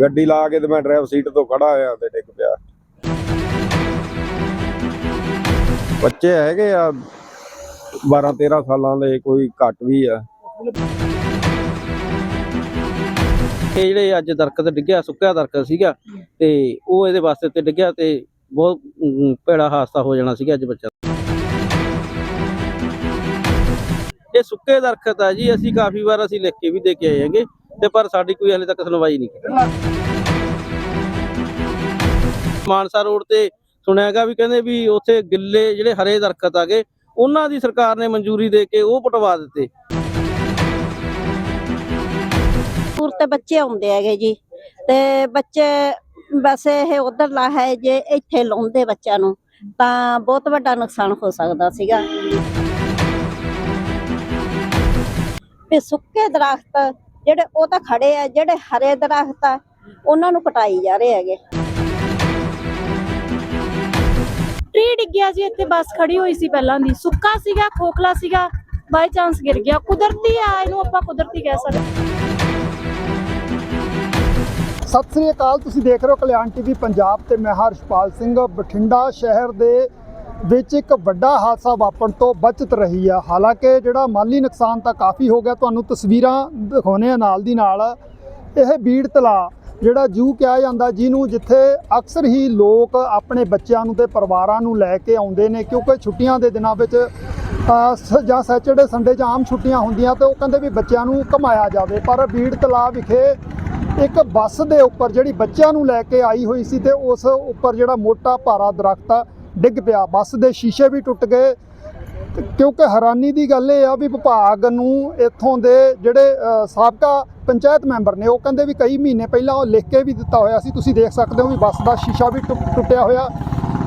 ਗੱਡੀ ਲਾ ਕੇ ਤੇ ਮੈਂ ਡਰਾਈਵਰ ਸੀਟ ਤੋਂ ਖੜਾ ਹੋਇਆ ਤੇ ਡਿੱਗ ਪਿਆ। ਬੱਚੇ ਹੈਗੇ ਆ 12 13 ਸਾਲਾਂ ਦੇ ਕੋਈ ਘੱਟ ਵੀ ਆ। ਇਹ ਜਿਹੜੇ ਅੱਜ ਦਰਖਤ ਡਿੱਗਿਆ ਸੁੱਕਿਆ ਦਰਖਤ ਸੀਗਾ ਤੇ ਉਹ ਇਹਦੇ ਵਾਸਤੇ ਤੇ ਡਿੱਗਿਆ ਤੇ ਬਹੁਤ ਅਮ, ਭੈੜਾ ਹਾਦਸਾ ਹੋ ਜਾਣਾ ਸੀਗਾ ਅੱਜ ਬੱਚਾ ਇਹ ਸੁੱਕੇ ਦਰਖਤ ਆ ਜੀ ਅਸੀਂ ਕਾਫੀ ਵਾਰ ਅਸੀਂ ਲਿਖ ਕੇ ਵੀ ਦੇ ਕੇ ਆਏ ਹਾਂਗੇ। ਤੇ ਪਰ ਸਾਡੀ ਕੋਈ ਹਲੇ ਤੱਕ ਸੁਣਵਾਈ ਨਹੀਂ ਕੀਤੀ। ਮਾਨਸਾ ਰੋਡ ਤੇ ਸੁਣਿਆਗਾ ਵੀ ਕਹਿੰਦੇ ਵੀ ਉੱਥੇ ਗਿੱਲੇ ਜਿਹੜੇ ਹਰੇ ਦਰਖਤ ਆਗੇ, ਉਹਨਾਂ ਦੀ ਸਰਕਾਰ ਨੇ ਮਨਜ਼ੂਰੀ ਦੇ ਕੇ ਉਹ ਪਟਵਾ ਦਿੱਤੇ। ਟੂਰ ਤੇ ਬੱਚੇ ਆਉਂਦੇ ਹੈਗੇ ਜੀ, ਤੇ ਬੱਚੇ ਬਸ ਇਹ ਉਧਰ ਲਾ ਹੈ ਜੇ ਇੱਥੇ ਲਾਉਂਦੇ ਬੱਚਿਆਂ ਨੂੰ, ਤਾਂ ਬਹੁਤ ਵੱਡਾ ਨੁਕਸਾਨ ਹੋ ਸਕਦਾ ਸੀਗਾ। ਤੇ ਸੁੱਕੇ ਦਰਖਤ ਜਿਹੜੇ ਉਹ ਤਾਂ ਖੜੇ ਆ ਜਿਹੜੇ ਹਰੇ ਦਰਖਤ ਆ ਉਹਨਾਂ ਨੂੰ ਕਟਾਈ ਜਾ ਰਹੇ ਹੈਗੇ। ਟ੍ਰੀ ਡਿੱਗਿਆ ਜੀ ਇੱਥੇ ਬੱਸ ਖੜੀ ਹੋਈ ਸੀ ਪਹਿਲਾਂ ਦੀ। ਸੁੱਕਾ ਸੀਗਾ ਖੋਖਲਾ ਸੀਗਾ ਬਾਈ ਚਾਂਸ ਗਿਰ ਗਿਆ। ਕੁਦਰਤੀ ਆ ਇਹਨੂੰ ਆਪਾਂ ਕੁਦਰਤੀ ਕਹਿ ਸਕਦੇ ਸਤਿ ਸ੍ਰੀ ਅਕਾਲ ਤੁਸੀਂ ਦੇਖ ਰਹੇ ਹੋ ਕਲਿਆਣ ਟੀਵੀ ਪੰਜਾਬ ਤੇ ਮੈਂ ਹਰਸ਼ਪਾਲ ਸਿੰਘ ਬਠਿੰਡਾ ਸ਼ਹਿਰ ਦੇ ਵਿੱਚ ਇੱਕ ਵੱਡਾ ਹਾਦਸਾ ਵਾਪਰਨ ਤੋਂ ਬਚਤ ਰਹੀ ਆ। ਹਾਲਾਂਕਿ ਜਿਹੜਾ ਮਾਲੀ ਨੁਕਸਾਨ ਤਾਂ ਕਾਫੀ ਹੋ ਗਿਆ, ਤੁਹਾਨੂੰ ਤਸਵੀਰਾਂ ਦਿਖਾਉਣੇ ਆ ਨਾਲ ਦੀ ਨਾਲ। ਇਹ ਬੀੜ ਤਲਾ ਜਿਹੜਾ ਜੂ ਕਿਹਾ ਜਾਂਦਾ, ਜਿਹਨੂੰ ਜਿੱਥੇ ਅਕਸਰ ਹੀ ਲੋਕ ਆਪਣੇ ਬੱਚਿਆਂ ਨੂੰ ਤੇ ਪਰਿਵਾਰਾਂ ਨੂੰ ਲੈ ਕੇ ਆਉਂਦੇ ਨੇ, ਕਿਉਂਕਿ ਛੁੱਟੀਆਂ ਦੇ ਦਿਨਾਂ ਵਿੱਚ ਸ- ਜਾਂ ਸੈਚਰਡੇ, ਸੰਡੇ 'ਚ ਆਮ ਛੁੱਟੀਆਂ ਹੁੰਦੀਆਂ ਤੇ ਉਹ ਕਹਿੰਦੇ ਵੀ ਬੱਚਿਆਂ ਨੂੰ ਘਮਾਇਆ ਜਾਵੇ। ਪਰ ਬੀੜ ਤਲਾ ਵਿਖੇ ਇੱਕ ਬੱਸ ਦੇ ਉੱਪਰ ਜਿਹੜੀ ਬੱਚਿਆਂ ਨੂੰ ਲੈ ਕੇ ਆਈ ਹੋਈ ਸੀ ਤੇ ਉਸ ਉੱਪਰ ਜਿਹੜਾ ਮੋਟਾ ਭਾਰਾ ਦਰਖਤ ਡਿੱਗ ਪਿਆ। ਬੱਸ ਦੇ ਸ਼ੀਸ਼ੇ ਵੀ ਟੁੱਟ ਗਏ। ਕਿਉਂਕਿ ਹੈਰਾਨੀ ਦੀ ਗੱਲ ਇਹ ਆ ਵੀ ਵਿਭਾਗ ਨੂੰ ਇੱਥੋਂ ਦੇ ਜਿਹੜੇ ਸਾਬਕਾ ਪੰਚਾਇਤ ਮੈਂਬਰ ਨੇ, ਉਹ ਕਹਿੰਦੇ ਵੀ ਕਈ ਮਹੀਨੇ ਪਹਿਲਾਂ ਉਹ ਲਿਖ ਕੇ ਵੀ ਦਿੱਤਾ ਹੋਇਆ ਸੀ। ਤੁਸੀਂ ਦੇਖ ਸਕਦੇ ਹੋ ਵੀ ਬੱਸ ਦਾ ਸ਼ੀਸ਼ਾ ਵੀ ਟੁੱਟ- ਟੁੱਟਿਆ ਹੋਇਆ।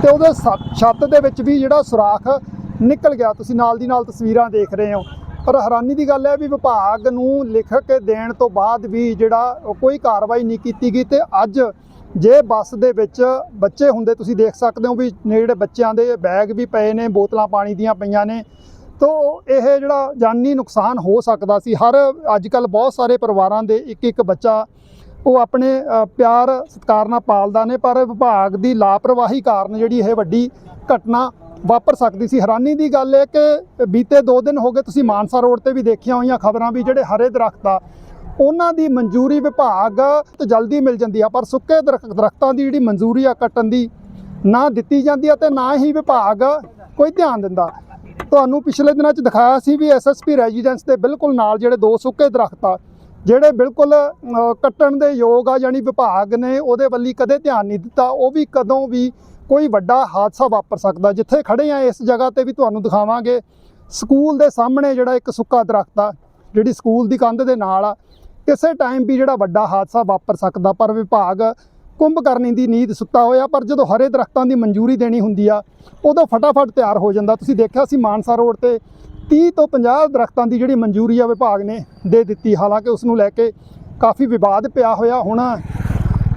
ਤੇ ਉਹਦੇ ਸ- ਛੱਤ ਦੇ ਵਿੱਚ ਵੀ ਜਿਹੜਾ ਸੁਰਾਖ ਨਿਕਲ ਗਿਆ। ਤੁਸੀਂ ਨਾਲ ਦੀ ਨਾਲ ਤਸਵੀਰਾਂ ਦੇਖ ਰਹੇ ਹੋ। ਪਰ ਹੈਰਾਨੀ ਦੀ ਗੱਲ ਹੈ ਵੀ ਵਿਭਾਗ ਨੂੰ ਲਿਖ ਕੇ ਦੇਣ ਤੋਂ ਬਾਅਦ ਵੀ ਜਿਹੜਾ ਕੋਈ ਕਾਰਵਾਈ ਨਹੀਂ ਕੀਤੀ ਗਈ। ਤੇ ਅੱਜ ਜੇ ਬੱਸ ਦੇ ਵਿੱਚ ਬੱਚੇ ਹੁੰਦੇ, ਤੁਸੀਂ ਦੇਖ ਸਕਦੇ ਹੋ ਵੀ ਨੇੜੇ ਬੱਚਿਆਂ ਦੇ ਬੈਗ ਵੀ ਪਏ ਨੇ, ਬੋਤਲਾਂ ਪਾਣੀ ਦੀਆਂ ਪਈਆਂ ਨੇ। ਤੋ ਇਹ ਜਿਹੜਾ ਜਾਨੀ ਨੁਕਸਾਨ ਹੋ ਸਕਦਾ ਸੀ, ਹਰ ਅੱਜ ਕੱਲ ਬਹੁਤ ਸਾਰੇ ਪਰਿਵਾਰਾਂ ਦੇ ਇੱਕ ਇੱਕ ਬੱਚਾ ਉਹ ਆਪਣੇ ਪਿਆਰ ਸਤਿਕਾਰ ਨਾਲ ਪਾਲਦਾ ਨੇ, ਪਰ ਵਿਭਾਗ ਦੀ ਲਾਪਰਵਾਹੀ ਕਾਰਨ ਜਿਹੜੀ ਇਹ ਵੱਡੀ ਘਟਨਾ ਵਾਪਰ ਸਕਦੀ ਸੀ। ਹੈਰਾਨੀ ਦੀ ਗੱਲ ਹੈ ਕਿ ਬੀਤੇ 2 ਦਿਨ ਹੋ ਗਏ, ਤੁਸੀਂ ਮਾਨਸਾ ਰੋਡ ਤੇ ਵੀ ਦੇਖੀਆਂ ਹੋਈਆਂ ਖਬਰਾਂ ਵੀ ਜਿਹੜੇ ਹਰੇ ਦਰਖਤ ਆ ਉਹਨਾਂ ਦੀ ਮਨਜ਼ੂਰੀ ਵਿਭਾਗ ਤੋਂ ਜਲਦੀ ਮਿਲ ਜਾਂਦੀ ਆ, ਪਰ ਸੁੱਕੇ ਦਰਖ- ਦਰਖਤਾਂ ਦੀ ਜਿਹੜੀ ਮਨਜ਼ੂਰੀ ਆ ਕੱਟਣ ਦੀ ਨਾ ਦਿੱਤੀ ਜਾਂਦੀ ਆ ਤੇ ਨਾ ਹੀ ਵਿਭਾਗ ਕੋਈ ਧਿਆਨ ਦਿੰਦਾ। ਤੁਹਾਨੂੰ ਪਿਛਲੇ ਦਿਨਾਂ 'ਚ ਦਿਖਾਇਆ ਸੀ ਵੀ ਐਸਐਸਪੀ ਰੈਜ਼ੀਡੈਂਸ ਦੇ ਬਿਲਕੁਲ ਨਾਲ ਜਿਹੜੇ ਦੋ ਸੁੱਕੇ ਦਰਖਤ ਆ, ਜਿਹੜੇ ਬਿਲਕੁਲ ਕੱਟਣ ਦੇ ਯੋਗ ਆ, ਯਾਨੀ ਵਿਭਾਗ ਨੇ ਉਹਦੇ ਵੱਲੀ ਕਦੇ ਧਿਆਨ ਨਹੀਂ ਦਿੱਤਾ, ਉਹ ਵੀ ਕਦੋਂ ਵੀ ਕੋਈ ਵੱਡਾ ਹਾਦਸਾ ਵਾਪਰ ਸਕਦਾ। ਜਿੱਥੇ ਖੜੇ ਆ ਇਸ ਜਗ੍ਹਾ ਤੇ ਵੀ ਤੁਹਾਨੂੰ ਦਿਖਾਵਾਂਗੇ, ਸਕੂਲ ਦੇ ਸਾਹਮਣੇ ਜਿਹੜਾ ਇੱਕ ਸੁੱਕਾ ਦਰਖਤ ਆ, ਜਿਹੜੀ ਸਕੂਲ ਦੀ ਕੰਧ ਦੇ ਨਾਲ ਆ ਕਿਸੇ ਟਾਈਮ ਵੀ ਜਿਹੜਾ ਵੱਡਾ ਹਾਦਸਾ ਵਾਪਰ ਸਕਦਾ, ਪਰ ਵਿਭਾਗ ਕੁੰਭ ਕਰਨੀ ਦੀ ਨੀਂਦ ਸੁੱਤਾ ਹੋਇਆ, ਪਰ ਜਦੋਂ ਹਰੇ ਦਰਖਤਾਂ ਦੀ ਮਨਜ਼ੂਰੀ ਦੇਣੀ ਹੁੰਦੀ ਆ, ਉਦੋਂ ਫਟਾਫਟ ਤਿਆਰ ਹੋ ਜਾਂਦਾ। ਤੁਸੀਂ ਦੇਖਿਆ ਸੀ ਮਾਨਸਾ ਰੋਡ ਤੇ 30 ਤੋਂ 50 ਦਰਖਤਾਂ ਦੀ ਜਿਹੜੀ ਮਨਜ਼ੂਰੀ ਆ ਵਿਭਾਗ ਨੇ ਦੇ ਦਿੱਤੀ। ਹਾਲਾਂਕਿ ਉਸ ਨੂੰ ਲੈ ਕੇ ਕਾਫੀ ਵਿਵਾਦ ਪਿਆ ਹੋਇਆ। ਹੁਣ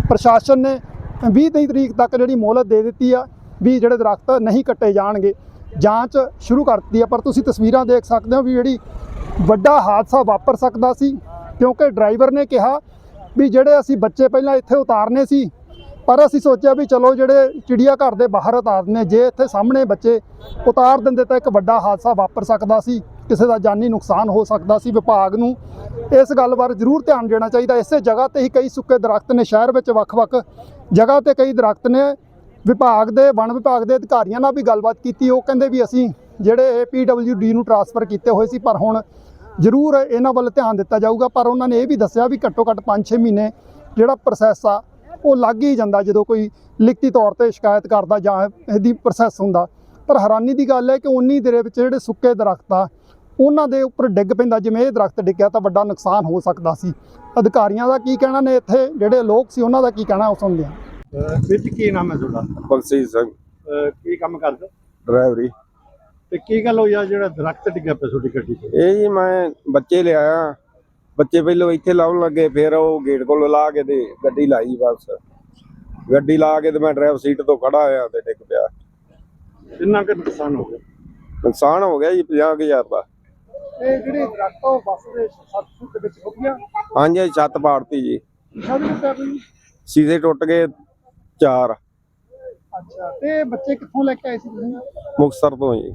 ਪ੍ਰਸ਼ਾਸਨ ਨੇ 20 ਤੀਹ ਤਰੀਕ ਤੱਕ ਜਿਹੜੀ ਮੋਹਲਤ ਦੇ ਦਿੱਤੀ ਆ ਵੀ ਜਿਹੜੇ ਦਰਖਤ ਨਹੀਂ ਕੱਟੇ ਜਾਣਗੇ, ਜਾਂਚ ਸ਼ੁਰੂ ਕਰ ਦਿੱਤੀ ਆ। ਪਰ ਤੁਸੀਂ ਤਸਵੀਰਾਂ ਦੇਖ ਸਕਦੇ ਹੋ ਵੀ ਜਿਹੜੀ ਵੱਡਾ ਹਾਦਸਾ ਵਾਪਰ ਸਕਦਾ ਸੀ ਕਿਉਂਕਿ ਡਰਾਈਵਰ ਨੇ ਕਿਹਾ ਵੀ ਜਿਹੜੇ ਅਸੀਂ ਬੱਚੇ ਪਹਿਲਾਂ ਇੱਥੇ ਉਤਾਰਨੇ ਸੀ, ਪਰ ਅਸੀਂ ਸੋਚਿਆ ਵੀ ਚਲੋ ਜਿਹੜੇ ਚਿੜੀਆ ਘਰ ਦੇ ਬਾਹਰ ਉਤਾਰਨੇ, ਜੇ ਇੱਥੇ ਸਾਹਮਣੇ ਬੱਚੇ ਉਤਾਰ ਦਿੰਦੇ ਤਾਂ ਇੱਕ ਵੱਡਾ ਹਾਦਸਾ ਵਾਪਰ ਸਕਦਾ ਸੀ, ਕਿਸੇ ਦਾ ਜਾਨੀ ਨੁਕਸਾਨ ਹੋ ਸਕਦਾ ਸੀ ਵਿਭਾਗ ਨੂੰ। ਇਸ ਗੱਲ ਬਾਰੇ ਜ਼ਰੂਰ ਧਿਆਨ ਦੇਣਾ ਚਾਹੀਦਾ। ਇਸੇ ਜਗ੍ਹਾ ਤੇ ਹੀ ਕਈ ਸੁੱਕੇ ਦਰਖਤ ਨੇ ਸ਼ਹਿਰ ਵਿੱਚ ਵੱਖ-ਵੱਖ ਜਗ੍ਹਾ ਤੇ ਕਈ ਦਰਖਤ ਨੇ। ਵਿਭਾਗ ਦੇ, ਵਣ ਵਿਭਾਗ ਦੇ ਅਧਿਕਾਰੀਆਂ ਨਾਲ ਵੀ ਗੱਲਬਾਤ ਕੀਤੀ। ਉਹ ਕਹਿੰਦੇ ਵੀ ਅਸੀਂ ਜਿਹੜੇ ਪੀਡਬਲਯੂਡੀ ਨੂੰ ਟਰਾਂਸਫਰ ਕੀਤੇ ਹੋਏ ਸੀ, ਪਰ ਹੁਣ ਜ਼ਰੂਰ ਇਹਨਾਂ ਵੱਲ ਧਿਆਨ ਦਿੱਤਾ ਜਾਊਗਾ ਪਰ ਉਹਨਾਂ ਨੇ ਇਹ ਵੀ ਦੱਸਿਆ ਵੀ ਘੱਟੋ ਘੱਟ 5-6 ਮਹੀਨੇ ਜਿਹੜਾ ਪ੍ਰੋਸੈਸ ਆ ਉਹ ਲੱਗ ਹੀ ਜਾਂਦਾ ਜਦੋਂ ਕੋਈ ਲਿਖਤੀ ਤੌਰ ਤੇ ਸ਼ਿਕਾਇਤ ਕਰਦਾ ਜਾਂ ਇਹਦੀ ਪ੍ਰੋਸੈਸ ਹੁੰਦਾ। ਪਰ ਹੈਰਾਨੀ ਦੀ ਗੱਲ ਹੈ ਕਿ ਉਨੀ ਦੇਰ ਵਿੱਚ ਜਿਹੜੇ ਸੁੱਕੇ ਦਰਖਤ ਆ ਉਹਨਾਂ ਦੇ ਉੱਪਰ ਡਿੱਗ ਪੈਂਦਾ। ਜਿਵੇਂ ਇਹ ਦਰਖਤ ਡਿੱਗਿਆ ਤਾਂ ਵੱਡਾ ਨੁਕਸਾਨ ਹੋ ਸਕਦਾ ਸੀ। ਅਧਿਕਾਰੀਆਂ ਦਾ ਕੀ ਕਹਿਣਾ ਨੇ ਇੱਥੇ? ਜਿਹੜੇ ਲੋਕ ਸੀ ਉਹਨਾਂ ਦਾ ਕੀ ਕਹਿਣਾ ਉਹ ਸੁਣਦੇ ਹਾਂ। ਵਿੱਚ ਕੀ ਨਾਮ ਹੈ ਤੁਹਾਡਾ? ਬਖਸ਼ੀਸ਼ ਸਿੰਘ। ਕੀ ਕੰਮ ਕਰਦੇ? ਡਰਾਈਵਰੀ। ਤੇ ਕੀ ਗੱਲ ਹੋਈ ਆ ਜਿਹੜਾ ਦਰਖਤ ਡਿੱਗਿਆ ਪਿਆ ਤੁਹਾਡੀ ਗੱਡੀ ਤੇ? ਇਹ ਜੀ ਮੈਂ ਬੱਚੇ ਲਿਆਇਆ। ਬੱਚੇ ਪਹਿਲਾਂ ਇੱਥੇ ਲਾਉਣ ਲੱਗੇ ਫਿਰ ਉਹ ਗੇਟ ਕੋਲ ਲਾ ਕੇ ਤੇ ਗੱਡੀ ਲਾਈ ਬਸ। ਗੱਡੀ ਲਾ ਕੇ ਤੇ ਮੈਂ ਡਰਾਈਵਰ ਸੀਟ ਤੋਂ ਖੜਾ ਹੋਇਆ ਤੇ ਡਿੱਗ ਪਿਆ। ਕਿੰਨਾ ਕੁ ਨੁਕਸਾਨ ਹੋ ਗਿਆ? ਨੁਕਸਾਨ ਹੋ ਗਿਆ ਜੀ 50000 ਦਾ। ਇਹ ਜਿਹੜੇ ਦਰਖਤ ਉਹ ਬੱਸ ਦੇ ਸੱਤ ਫੁੱਟ ਵਿੱਚ ਹੋ ਗਿਆ। ਹਾਂਜੀ ਛੱਤ ਪਾੜਤੀ ਜੀ। ਸੀਸੇ ਟੁੱਟ ਗਏ ਚਾਰ। ਅੱਛਾ ਤੇ ਬੱਚੇ ਕਿੱਥੋਂ ਲੈ ਕੇ ਆਏ ਸੀ ਤੁਸੀਂ? ਮੁਕਤਸਰ ਤੋਂ ਜੀ।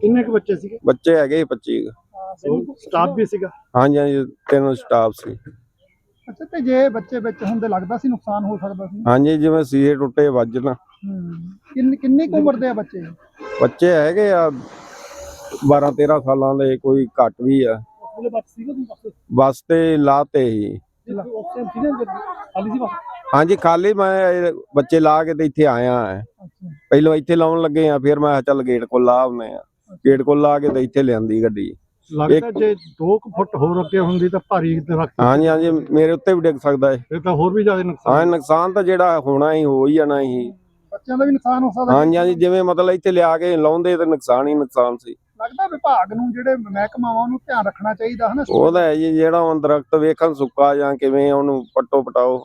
ਕਿੰਨੇ ਕੁ ਬੱਚੇ ਸੀਗੇ? ਬੱਚੇ ਹੈਗੇ ਸੀ 25 ਸਟਾਫ ਵੀ ਸੀਗਾ? ਹਾਂਜੀ ਹਾਂਜੀ ਤਿੰਨ ਸਟਾਫ ਸੀ। ਅੱਛਾ ਤੇ ਜੇ ਬੱਚੇ ਵਿੱਚ ਹੁੰਦੇ ਲੱਗਦਾ ਸੀ ਨੁਕਸਾਨ ਹੋ ਸਕਦਾ ਸੀ। ਹਾਂਜੀ ਜਿਵੇਂ ਸੀਸੇ ਟੁੱਟੇ ਵੱਜਣ ਕਿੰਨੀ ਕਿੰਨੀ ਕੁ ਉਮਰ ਦੇ ਆ ਬੱਚੇ? ਬੱਚੇ ਹੈਗੇ ਆ 12 13 ਸਾਲਾਂ ਦੇ ਕੋਈ ਘੱਟ ਵੀ ਆ। ਬੱਸ ਤੇ ਲਾਤੇ ਹੀ ਸੀ। ਬੱਸ ਹਾਂਜੀ ਖਾਲੀ ਮੈਂ ਇਹ ਬੱਚੇ ਲਾ ਕੇ ਤੇ ਇੱਥੇ ਆਇਆ ਆ ਅੱਛਾ। ਪਹਿਲਾਂ ਇੱਥੇ ਲਾਉਣ ਲੱਗੇ ਆ ਫਿਰ ਮੈਂ ਕਿਹਾ ਚੱਲ ਗੇਟ ਕੋਲ ਲਾ ਆਉਂਦੇ ਆ। ਗੇਟ ਕੋਲ ਲਾ ਕੇ ਤੇ ਇੱਥੇ ਲਿਆਂਦੀ ਗੱਡੀ। ਲੱਗਦਾ ਜੇ 2 ਫੁੱਟ ਹੋਰ ਅੱਗੇ ਹੁੰਦੀ ਤਾਂ ਭਾਰੀ ਦਰਖਤ ਹਾਂਜੀ ਹਾਂਜੀ ਮੇਰੇ ਉੱਤੇ ਵੀ ਡਿੱਗ ਸਕਦਾ ਹੈ ਫਿਰ ਤਾਂ ਹੋਰ ਵੀ ਜ਼ਿਆਦਾ ਹਾਂ ਨੁਕਸਾਨ ਨੁਕਸਾਨ ਤਾਂ ਜਿਹੜਾ ਹੋਣਾ ਹੀ ਹੋ ਹੀ ਜਾਣਾ ਹੀ। ਬੱਚਿਆਂ ਦਾ ਵੀ ਨੁਕਸਾਨ ਹੋ ਸਕਦਾ। ਹਾਂਜੀ ਹਾਂਜੀ ਜਿਵੇਂ ਮਤਲਬ ਇੱਥੇ ਲਿਆ ਕੇ ਲਾਉਂਦੇ ਤੇ ਨੁਕਸਾਨ ਹੀ ਨੁਕਸਾਨ ਸੀ। ਲੱਗਦਾ ਵਿਭਾਗ ਨੂੰ ਜਿਹੜੇ ਮਹਿਕਮਾਵਾਂ ਉਹਨੂੰ ਧਿਆਨ ਰੱਖਣਾ ਚਾਹੀਦਾ ਹੈ ਨਾ ਉਹਦਾ ਹੈ ਜੀ ਜਿਹੜਾ ਹੁਣ ਦਰਖਤ ਵੇਖਣ ਸੁੱਕਾ ਜਾਂ ਕਿਵੇਂ ਉਹਨੂੰ ਪੱਟੋ ਪਟਾਓ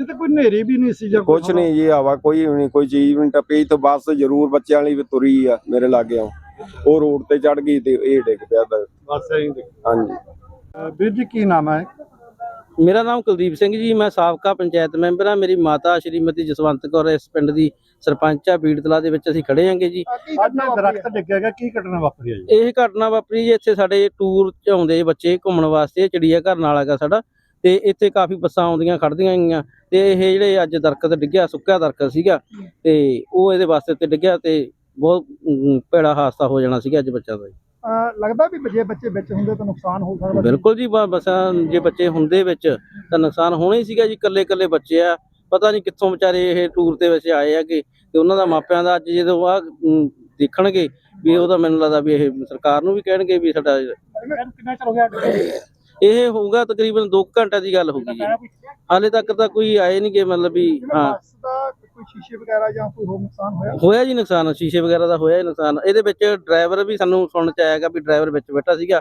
ਇਹ ਤਾਂ ਕੋਈ ਨੇਰੀ ਵੀ ਨਹੀਂ ਸੀ ਜਾਂ ਕੁਛ ਨਹੀਂ ਜੀ ਹਵਾ ਕੋਈ ਨਹੀਂ ਕੋਈ ਚੀਜ਼ ਵੀ ਨਹੀਂ ਟੱਪੀ ਤੇ ਬੱਸ ਜ਼ਰੂਰ ਬੱਚਿਆਂ ਵੀ ਤੁਰੀ ਆ ਮੇਰੇ ਲਾਗੇ ਉਹ ਰੋਡ ਤੇ ਚੜ ਗਈ ਤੇ ਇਹ ਡਿੱਗ ਪਿਆ ਤਾਂ। ਬਸ ਐਂ ਦੇਖ ਹਾਂਜੀ। ਵੀਰ ਜੀ ਕੀ ਨਾਮ ਹੈ? ਮੇਰਾ ਨਾਮ ਕੁਲਦੀਪ ਸਿੰਘ ਜੀ ਮੈਂ ਸਾਬਕਾ ਪੰਚਾਇਤ ਮੈਂਬਰ ਹਾਂ। ਮੇਰੀ ਮਾਤਾ ਸ਼੍ਰੀਮਤੀ ਜਸਵੰਤ ਕੌਰ ਇਸ ਪਿੰਡ ਦੀ ਸਰਪੰਚ ਆ। ਬੀੜਤਲਾ ਦੇ ਵਿੱਚ ਅਸੀਂ ਖੜੇ ਹਾਂਗੇ ਜੀ। ਅੱਜ ਘਟਨਾ ਵਾਪਰੀ ਦਰਖਤ ਡਿੱਗਿਆ ਕੀ ਘਟਨਾ ਵਾਪਰੀ ਹੈ ਜੀ? ਇਹ ਘਟਨਾ ਵਾਪਰੀ ਜੀ ਇੱਥੇ ਸਾਡੇ ਟੂਰ 'ਚ ਆਉਂਦੇ ਬੱਚੇ ਘੁੰਮਣ ਵਾਸਤੇ ਚਿੜੀਆ ਘਰ ਨਾਲ ਹੈਗਾ ਸਾਡਾ। ਤੇ ਇੱਥੇ ਕਾਫੀ ਬੱਸਾਂ ਆਉਂਦੀਆਂ ਖੜਦੀਆਂ ਗਈਆਂ ਤੇ ਇਹ ਜਿਹੜੇ ਅੱਜ ਦਰਖਤ ਡਿੱਗਿਆ ਸੁੱਕਿਆ ਦਰਖਤ ਸੀਗਾ ਤੇ ਉਹ ਇਹਦੇ ਵਾਸਤੇ ਤੇ ਡਿੱਗਿਆ ਤੇ ਬਹੁਤ ਭੈੜਾ ਹਾਦਸਾ ਹੋ ਜਾਣਾ ਸੀਗਾ ਅੱਜ ਬੱਚਾ ਦਾ। ਲੱਗਦਾ ਵੀ ਜੇ ਬੱਚੇ ਵਿੱਚ ਹੁੰਦੇ ਤਾਂ ਨੁਕਸਾਨ ਹੋ ਸਕਦਾ। ਬਿਲਕੁਲ ਜੀ ਬੱਸਾਂ ਜੇ ਬੱਚੇ ਹੁੰਦੇ ਵਿੱਚ ਤਾਂ ਨੁਕਸਾਨ ਹੋਣਾ ਹੀ ਸੀਗਾ ਜੀ ਇਕੱਲੇ ਇਕੱਲੇ ਬੱਚੇ ਆ। ਪਤਾ ਨਹੀਂ ਕਿੱਥੋਂ ਵਿਚਾਰੇ ਇਹ ਟੂਰ ਤੇ ਵਿੱਚ ਆਏ ਆਗੇ ਤੇ ਉਹਨਾਂ ਦਾ ਮਾਪਿਆਂ ਦਾ ਅੱਜ ਜਦੋਂ ਆ ਦੇਖਣਗੇ ਵੀ ਉਹਦਾ ਮੈਨੂੰ ਲੱਗਦਾ ਵੀ ਇਹ ਸਰਕਾਰ ਨੂੰ ਵੀ ਕਹਿਣਗੇ ਵੀ ਸਾਡਾ ਕਿੰਨਾ ਚਿਰ ਹੋ ਗਿਆ? ਇਹ ਹੋਊਗਾ ਤਕਰੀਬਨ 2 ਘੰਟੇ ਦੀ ਗੱਲ ਹੋਊਗੀ ਜੀ ਹਾਲੇ ਤੱਕ ਤਾਂ ਕੋਈ ਆਏ ਨਹੀਂ ਕਿ ਮਤਲਬ ਵੀ ਹਾਂ। ਬੱਸ ਦਾ ਕੋਈ ਸ਼ੀਸ਼ੇ ਵਗੈਰਾ ਜਾਂ ਕੋਈ ਹੋਰ ਨੁਕਸਾਨ ਹੋਇਆ? ਹੋਇਆ ਜੀ ਨੁਕਸਾਨ ਸ਼ੀਸ਼ੇ ਵਗੈਰਾ ਦਾ ਹੋਇਆ ਹੀ ਨੁਕਸਾਨ। ਇਹਦੇ ਵਿੱਚ ਡਰਾਈਵਰ ਵੀ ਸਾਨੂੰ ਸੁਣਨ ਚ ਆਇਆਗਾ ਵੀ ਡਰਾਈਵਰ ਵਿੱਚ ਬੈਠਾ ਸੀਗਾ।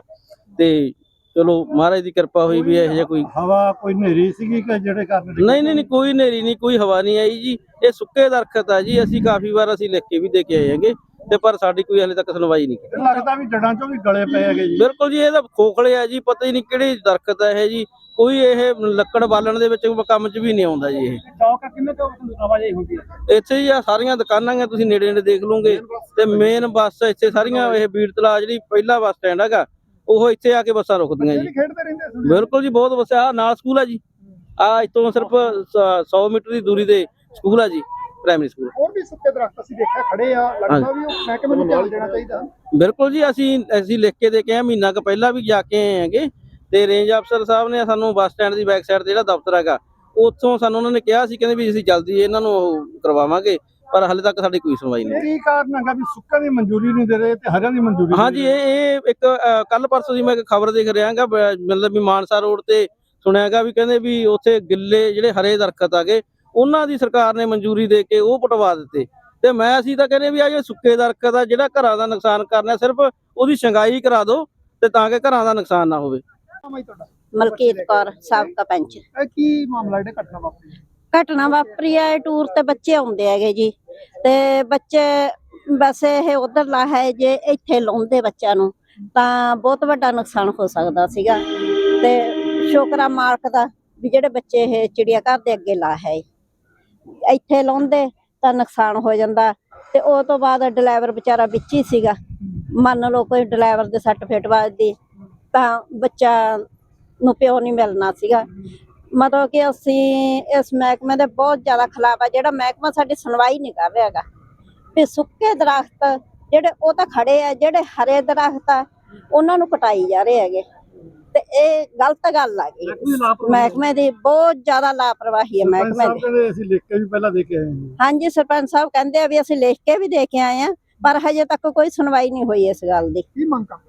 ਤੇ ਚਲੋ ਮਹਾਰਾਜ ਦੀ ਕਿਰਪਾ ਹੋਈ ਵੀ ਇਹੋ ਜਿਹਾ ਕੋਈ ਹਵਾ ਕੋਈ ਨੇਰੀ ਸੀਗੀ ਕਿ ਜਿਹੜੇ ਕਾਰਨ? ਨਹੀਂ ਨਹੀਂ ਨਹੀਂ ਕੋਈ ਨੇਰੀ ਨਹੀਂ ਕੋਈ ਹਵਾ ਨਹੀਂ ਆਈ ਜੀ। ਇਹ ਸੁੱਕੇ ਦਰਖਤ ਆ ਜੀ। ਅਸੀਂ ਕਾਫੀ ਵਾਰ ਅਸੀਂ ਲਿਖ ਕੇ ਵੀ ਦੇ ਕੇ ਆਏ ਹੈਗੇ। ਤੇ ਪਰ ਸਾਡੀ ਕੋਈ ਹਲੇ ਤੱਕ ਸੁਣਵਾਈ ਨਹੀਂ ਕੀਤੀ। ਲੱਗਦਾ ਵੀ ਜੜਾਂ ਚੋਂ ਵੀ ਗਲੇ ਪਏ ਹੈਗੇ ਜੀ। ਬਿਲਕੁਲ ਜੀ ਇਹ ਤਾਂ ਖੋਖਲੇ ਆ ਜੀ ਪਤਾ ਹੀ ਨਹੀਂ ਕਿਹੜੀ ਦਰਖਤ ਹੈ ਇਹ ਜੀ। ਕੋਈ ਇਹ ਲੱਕੜ ਬਾਲਣ ਦੇ ਵਿੱਚ ਕੰਮ 'ਚ ਵੀ ਨਹੀਂ ਆਉਂਦਾ ਜੀ ਇਹ। ਚੌਕ ਕਿੰਨੇ ਤੋਂ ਆਵਾਜਾਈ ਹੁੰਦੀ ਹੈ ਇੱਥੇ ਹੀ ਆ ਸਾਰੀਆਂ ਦੁਕਾਨਾਂ ਆ ਤੁਸੀਂ ਨੇੜੇ ਨੇੜੇ ਦੇਖ ਲਓਗੇ। ਤੇ ਮੇਨ ਬੱਸ ਇੱਥੇ ਸਾਰੀਆਂ ਇਹ ਬੀੜਤਲਾ ਜਿਹੜੀ ਪਹਿਲਾ ਬੱਸ ਸਟੈਂਡ ਹੈਗਾ ਉਹ ਇੱਥੇ ਆ ਕੇ ਬੱਸਾਂ ਰੁਕਦੀਆਂ ਜੀ। ਬਿਲਕੁਲ ਜੀ ਬਹੁਤ ਬੱਸ ਆ ਨਾਲ ਸਕੂਲ ਆ ਜੀ। ਆ ਇੱਥੋਂ ਸਿਰਫ 100 ਮੀਟਰ ਦੀ ਦੂਰੀ ਤੇ ਸਕੂਲ ਆ ਜੀ। ਪ੍ਰਾਇਮਰੀ ਸਕੂਲ ਹੋਰ ਵੀ ਸੁੱਕੇ ਦਰਖਤ ਅਸੀਂ ਦੇਖਿਆ ਖੜੇ ਆ ਲੱਗਦਾ ਵੀ ਉਹ ਮਹਿਕਮੇ ਨੂੰ ਧਿਆਨ ਦੇਣਾ ਚਾਹੀਦਾ। ਬਿਲਕੁਲ ਜੀ ਅਸੀਂ ਅਸੀਂ ਲਿਖ ਕੇ ਦੇ ਕੇ ਆਏ ਮਹੀਨਾ ਕੁ ਪਹਿਲਾਂ ਵੀ ਜਾ ਕੇ ਆਏ ਹੈਗੇ। ਤੇ ਰੇਂਜ ਅਫਸਰ ਸਾਹਿਬ ਨੇ ਸਾਨੂੰ ਬੱਸ ਸਟੈਂਡ ਦੀ ਬੈਕ ਸਾਈਡ ਤੇ ਜਿਹੜਾ ਦਫ਼ਤਰ ਹੈਗਾ ਉੱਥੋਂ ਸਾਨੂੰ ਉਹਨਾਂ ਨੇ ਕਿਹਾ ਸੀ ਕਹਿੰਦੇ ਵੀ ਅਸੀਂ ਜਲਦੀ ਇਹਨਾਂ ਨੂੰ ਉਹ ਕਰਵਾਵਾਂਗੇ ਪਰ ਹਾਲੇ ਤੱਕ ਸਾਡੀ ਕੋਈ ਸੁਣਵਾਈ ਨਹੀਂ। ਕੀ ਕਾਰਨ ਹੈਗਾ ਵੀ ਸੁੱਕਾ ਦੀ ਮਨਜ਼ੂਰੀ ਨਹੀਂ ਦੇ ਰਹੇ ਤੇ ਹਰਿਆਂ ਦੀ ਮਨਜ਼ੂਰੀ ਹਾਂਜੀ ਇਹ ਇਹ ਇੱਕ ਕੱਲ ਪਰਸੋਂ ਦੀ ਮੈਂ ਇੱਕ ਖਬਰ ਦੇਖ ਰਿਹਾਗਾ ਮਤਲਬ ਵੀ ਮਾਨਸਾ ਰੋਡ ਤੇ ਸੁਣਿਆਗਾ ਵੀ ਕਹਿੰਦੇ ਵੀ ਉੱਥੇ ਗਿੱਲੇ ਜਿਹੜੇ ਹਰੇ ਦਰਖਤ ਆਗੇ ਉਹਨਾਂ ਦੀ ਸਰਕਾਰ ਨੇ ਮਨਜ਼ੂਰੀ ਦੇ ਕੇ ਉਹ ਪਟਵਾ ਦਿੱਤੇ। ਤੇ ਮੈਂ ਅਸੀਂ ਤਾਂ ਕਹਿੰਦੇ ਵੀ ਆ ਜਿਹੜੇ ਸੁੱਕੇ ਦਰਖਤ ਆ ਜਿਹੜਾ ਘਰਾਂ ਦਾ ਨੁਕਸਾਨ ਕਰਨਾ ਸਿਰਫ ਉਹਦੀ ਛੰਗਾਈ ਕਰਾ ਦਿਓ ਤੇ ਤਾਂ ਕਿ ਘਰਾਂ ਦਾ ਨੁਕਸਾਨ ਨਾ ਹੋਵੇ। ਮਲਕੀਤ ਕੌਰ ਸਾਬਕਾ ਪੰਚ। ਕੀ ਮਾਮਲਾ ਜਿਹੜਾ ਘਟਨਾ ਵਾਪਰੀ? ਘਟਨਾ ਵਾਪਰੀ ਹੈ ਟੂਰ ਤੇ ਬੱਚੇ ਆਉਂਦੇ ਹੈਗੇ ਜੀ। ਤੇ ਬੱਚੇ ਬਸ ਇਹ ਉਧਰਲਾ ਹੈ ਜੇ ਇੱਥੇ ਲਾਉਂਦੇ ਬੱਚਿਆਂ ਨੂੰ ਤਾਂ ਬਹੁਤ ਵੱਡਾ ਨੁਕਸਾਨ ਹੋ ਸਕਦਾ ਸੀਗਾ। ਤੇ ਸ਼ੁਕਰਾ ਮਾਲਕ ਦਾ ਵੀ ਜਿਹੜੇ ਬੱਚੇ ਇਹ ਚਿੜੀਆ ਘਰ ਦੇ ਅੱਗੇ ਲਾ ਹੈ। ਇੱਥੇ ਲਾਉਂਦੇ ਤਾਂ ਨੁਕਸਾਨ ਹੋ ਜਾਂਦਾ। ਤੇ ਉਹ ਤੋਂ ਬਾਅਦ ਡਰਾਈਵਰ ਵਿਚਾਰਾ ਵਿੱਚ ਹੀ ਸੀਗਾ। ਮੰਨ ਲਓ ਕੋਈ ਡਰਾਈਵਰ ਦੇ ਸੱਟ ਫੇਟ ਵੱਜਦੀ, ਤਾਂ ਬੱਚਾ ਨੂੰ ਪਿਓ ਨਹੀਂ ਮਿਲਣਾ ਸੀਗਾ। ਮਤਲਬ ਕਿ ਅਸੀਂ ਇਸ ਮਹਿਕਮੇ ਦੇ ਬਹੁਤ ਜ਼ਿਆਦਾ ਖਿਲਾਫ ਆ, ਜਿਹੜਾ ਮਹਿਕਮਾ ਸਾਡੀ ਸੁਣਵਾਈ ਨਹੀਂ ਕਰ ਰਿਹਾਗਾ ਵੀ ਸੁੱਕੇ ਦਰਖਤ ਜਿਹੜੇ ਉਹ ਤਾਂ ਖੜੇ ਆ, ਜਿਹੜੇ ਹਰੇ ਦਰਖਤ ਆ, ਉਹਨਾਂ ਨੂੰ ਕਟਾਈ ਜਾ ਰਹੇ ਹੈਗੇ। ਇਹ ਗਲਤ ਗੱਲ ਆ ਗਈ। ਮਹਿਕਮੇ ਦੀ ਬਹੁਤ ਜ਼ਿਆਦਾ ਲਾਪਰਵਾਹੀ ਹੈ ਮਹਿਕਮੇ ਦੀ। ਕਹਿੰਦੇ ਅਸੀਂ ਲਿਖ ਕੇ ਵੀ ਪਹਿਲਾਂ ਦੇ ਕੇ ਆਏ ਹਾਂ। ਹਾਂਜੀ ਸਰਪੰਚ ਸਾਹਿਬ ਕਹਿੰਦੇ ਆ ਵੀ ਅਸੀਂ ਲਿਖ ਕੇ ਵੀ ਦੇ ਕੇ ਆਏ ਆ ਪਰ ਹਜੇ ਤੱਕ ਕੋਈ ਸੁਣਵਾਈ ਨਹੀਂ ਹੋਈ ਇਸ ਗੱਲ ਦੀ। ਕੀ ਮੰਗ ਕਰਦੇ?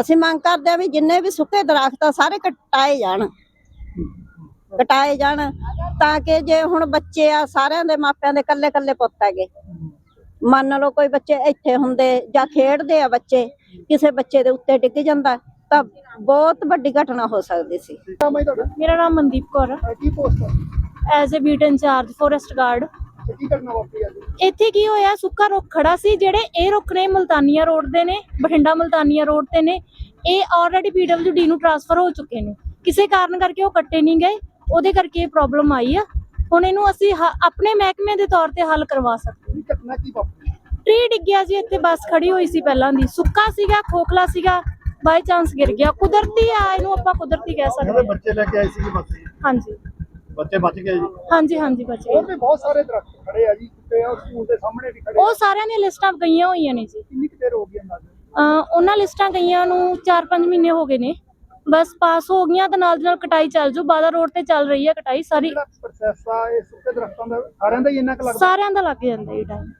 ਅਸੀਂ ਮੰਗ ਕਰਦੇ ਆ ਵੀ ਜਿੰਨੇ ਵੀ ਸੁੱਕੇ ਦਰਖਤ ਆ ਸਾਰੇ ਕਟਾਏ ਜਾਣ। ਕਟਾਏ ਜਾਣ ਤਾਂ ਕਿ ਜੇ ਹੁਣ ਬੱਚੇ ਆ ਸਾਰਿਆਂ ਦੇ ਮਾਪਿਆਂ ਦੇ ਕੱਲੇ ਕੱਲੇ ਪੁੱਤ ਹੈਗੇ। ਮੰਨ ਲਓ ਕੋਈ ਬੱਚੇ ਇੱਥੇ ਹੁੰਦੇ ਜਾਂ ਖੇਡਦੇ ਆ ਬੱਚੇ ਕਿਸੇ ਬੱਚੇ ਦੇ ਉੱਤੇ ਡਿੱਗ ਜਾਂਦਾ। ਤਾਂ ਬਹੁਤ ਵੱਡੀ ਘਟਨਾ ਹੋ ਸਕਦੀ ਸੀ। ਕੀ ਨਾਮ ਹੈ ਤੁਹਾਡਾ? ਮੇਰਾ ਨਾਮ ਮਨਦੀਪ ਕੌਰ ਹੈ। ਕੀ ਪੋਸਟ ਹੈ? As a beat incharge forest guard ਕੀ ਘਟਨਾ ਵਾਪਰੀ ਅੱਜ? ਇੱਥੇ ਕੀ ਹੋਇਆ ਸੁੱਕਾ ਰੁੱਖ ਖੜਾ ਸੀ ਜਿਹੜੇ ਇਹ ਰੁੱਖ ਨੇ ਮਲਤਾਨੀਆ ਰੋਡ ਦੇ ਨੇ ਬਠਿੰਡਾ ਮਲਤਾਨੀਆ ਰੋਡ ਤੇ ਨੇ। ਇਹ ਆਲਰੇਡੀ ਪੀਡਬਲਯੂਡੀ ਨੂੰ ਟ੍ਰਾਂਸਫਰ ਹੋ ਚੁੱਕੇ ਨੇ। ਕਿਸੇ ਕਾਰਨ ਕਰਕੇ ਉਹ ਕੱਟੇ ਨਹੀਂ ਗਏ ਉਹਦੇ ਕਰਕੇ ਇਹ ਪ੍ਰੋਬਲਮ ਆਈ ਆ। ਹੁਣ ਇਹਨੂੰ ਅਸੀਂ ਹ- ਆਪਣੇ ਮਹਿਕਮੇ ਦੇ ਤੌਰ ਤੇ ਹੱਲ ਕਰਵਾ ਸਕਦੇ ਕੀ ਘਟਨਾ ਕੀ ਵਾਪਰੀ? ਟ੍ਰੀ ਡਿੱਗਿਆ ਜੀ ਇੱਥੇ ਬੱਸ ਖੜੀ ਹੋਈ ਸੀ ਪਹਿਲਾਂ ਦੀ। ਸੁੱਕਾ ਸੀਗਾ ਖੋਖਲਾ ਸੀਗਾ ਬਾਈ ਚਾਂਸ ਗਿਰ ਗਿਆ। ਕੁਦਰਤੀ ਆ ਇਹਨੂੰ ਆਪਾਂ ਕੁਦਰਤੀ ਕਹਿ ਸਕਦੇ ਹਾਂ। ਬੱਚੇ ਲੈ ਕੇ ਆਏ ਸੀ ਬੱਸ। ਹਾਂਜੀ। ਬੱਚੇ ਬਚ ਗਏ ਜੀ। ਹਾਂਜੀ ਹਾਂਜੀ ਬੱਚੇ ਹੋਰ ਵੀ ਬਹੁਤ ਸਾਰੇ ਦਰਖਤ ਖੜੇ ਆ ਜੀ ਤੇ ਉਹ ਸਕੂਲ ਦੇ ਸਾਹਮਣੇ ਵੀ ਖੜੇ। ਉਹ ਸਾਰਿਆਂ ਦੀਆਂ ਲਿਸਟਾਂ ਗਈਆਂ ਹੋਈਆਂ ਨੇ ਜੀ। ਕਿੰਨੀ ਕੁ ਦੇਰ ਹੋ ਗਈ ਅੰਦਾਜ਼ਾ? ਉਹਨਾਂ ਲਿਸਟਾਂ ਗਈਆਂ ਨੂੰ 4-5 ਮਹੀਨੇ ਹੋ ਗਏ ਨੇ। ਬਸ ਪਾਸ ਹੋ ਗਈਆਂ ਤੇ ਨਾਲ ਦੀ ਨਾਲ ਕਟਾਈ ਚੱਲ ਜੂ। ਬਾਦਾ ਰੋਡ ਤੇ ਚੱਲ ਰਹੀ ਹੈ ਕਟਾਈ ਸਾਰੀ। ਜਿਹੜਾ ਪ੍ਰੋਸੈਸ ਆ? ਇਹ ਸੁੱਕੇ ਦਰਖਤਾਂ ਦਾ ਸਾਰਿਆਂ ਦਾ ਹੀ ਇੰਨਾ ਕੁ ਲੱਗਦਾ? ਸਾਰਿਆਂ ਦਾ ਲੱਗ ਜਾਂਦਾ ਇਹ ਟਾਈਮ